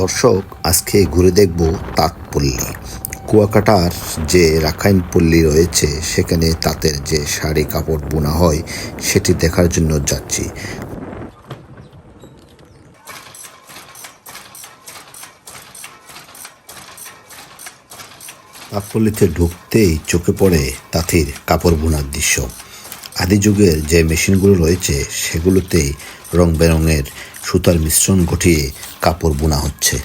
দর্শক, আজকে ঘুরে দেখব তাঁতপল্লী। কুয়াকাটার যে রাখাইন পল্লী রয়েছে, সেখানে তাঁতের যে শাড়ি কাপড় বোনা হয়, সেটি দেখার জন্য যাচ্ছি। তাঁতপল্লীতে ঢুকতেই চোখে পড়ে তাঁতির কাপড় বোনার দৃশ্য। আদি যুগের যে মেশিনগুলো রয়েছে, সেগুলোতেই রং বেরঙের সুতার মিশ্রণ ঘটিয়ে কাপড় বোনা হচ্ছে।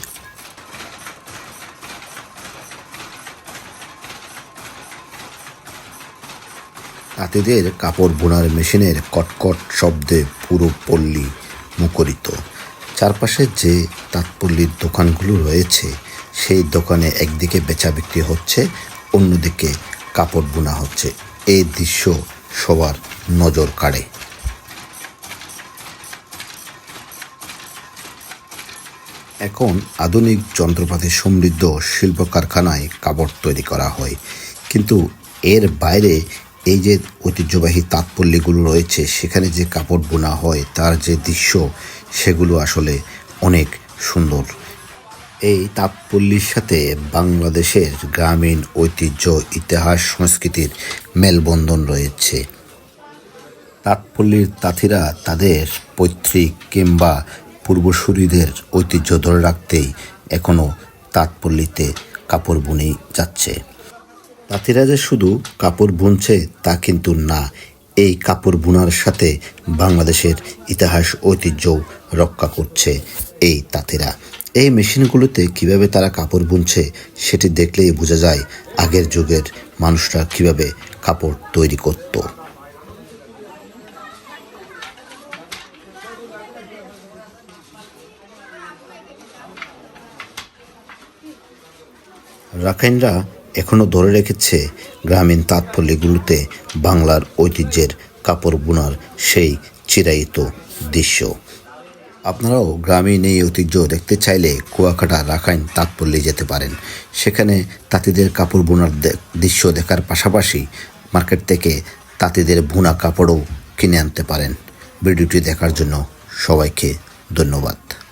তাঁতিদের কাপড় বোনার মেশিনের কটকট শব্দে পুরো পল্লী মুখরিত। চারপাশে যে তাঁতপল্লীর দোকানগুলো রয়েছে, সেই দোকানে একদিকে বেচা বিক্রি হচ্ছে, অন্যদিকে কাপড় বোনা হচ্ছে। এই দৃশ্য সবার নজর কাড়ে। এখন আধুনিক যন্ত্রপাতি সমৃদ্ধ শিল্প কারখানায় কাপড় তৈরি করা হয়। কিন্তু এর বাইরে এই যে ঐতিহ্যবাহী তাঁতপল্লীগুলো রয়েছে, সেখানে যে কাপড় বোনা হয়, তার যে দৃশ্য, সেগুলো আসলে অনেক সুন্দর। এই তাঁতপল্লীর সাথে বাংলাদেশের গ্রামীণ ঐতিহ্য, ইতিহাস, সংস্কৃতির মেলবন্ধন রয়েছে। তাঁতপল্লীর তাঁতিরা তাদের পৈতৃক কিংবা পূর্বসূরীদের ঐতিহ্য ধরে রাখতেই এখনও তাঁতপল্লীতে কাপড় বুনেই যাচ্ছে। তাঁতিরা যে শুধু কাপড় বুনছে তা কিন্তু না, এই কাপড় বুনার সাথে বাংলাদেশের ইতিহাস ঐতিহ্য রক্ষা করছে এই তাঁতিরা। এই মেশিনগুলোতে কীভাবে তারা কাপড় বুনছে সেটি দেখলেই বোঝা যায় আগের যুগের মানুষরা কীভাবে কাপড় তৈরি করতো। রাখাইনরা এখনও ধরে রেখেছে গ্রামীণ তাঁতপল্লীগুলোতে বাংলার ঐতিহ্যের কাপড় বোনার সেই চিরায়িত দৃশ্য। আপনারাও গ্রামীণ এই ঐতিহ্য দেখতে চাইলে কুয়াকাটা রাখাইন তাঁতপল্লী যেতে পারেন। সেখানে তাঁতিদের কাপড় বোনার দৃশ্য দেখার পাশাপাশি মার্কেট থেকে তাঁতিদের বোনা কাপড়ও কিনে আনতে পারেন। ভিডিওটি দেখার জন্য সবাইকে ধন্যবাদ।